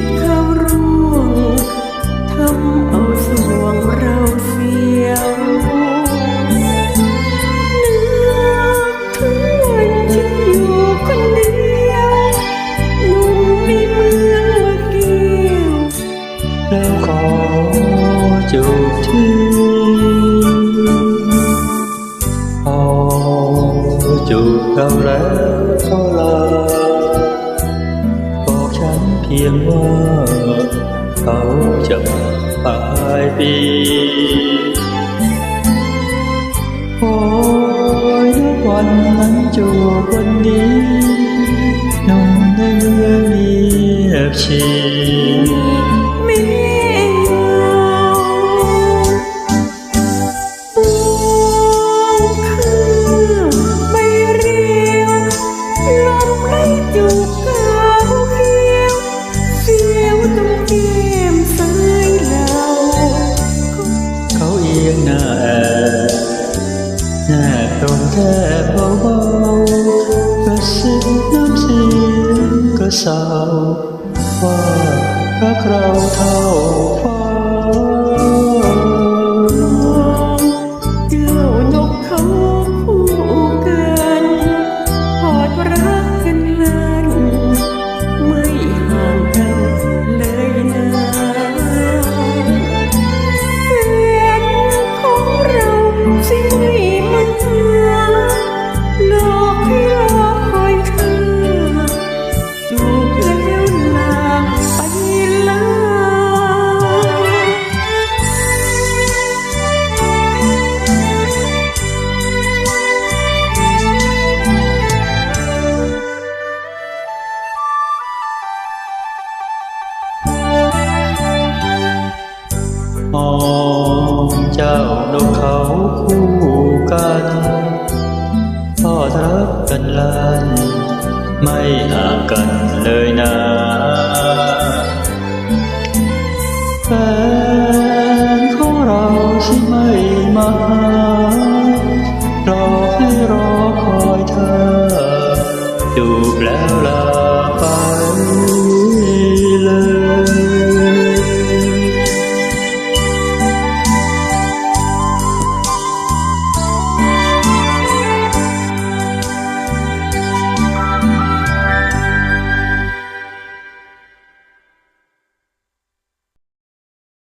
ดเขาร่วงทำเอาสวงเราเสียวแล้วขอจบที่พอจบเราแล้วก็ลา พียงว่าเขาจะมาปลายปีโอ้ยวันนั้นจวบวันนี้นมในเมืองเงียบชีไม่เหงาปวงข้างไม่เรียวลมไล่จูบ ก็เศร้าว่ารักเราเท่าฟ้า มองเจ้านกเขาคู่กันทอดรักกันลันไม่ห่างกันเลยนะ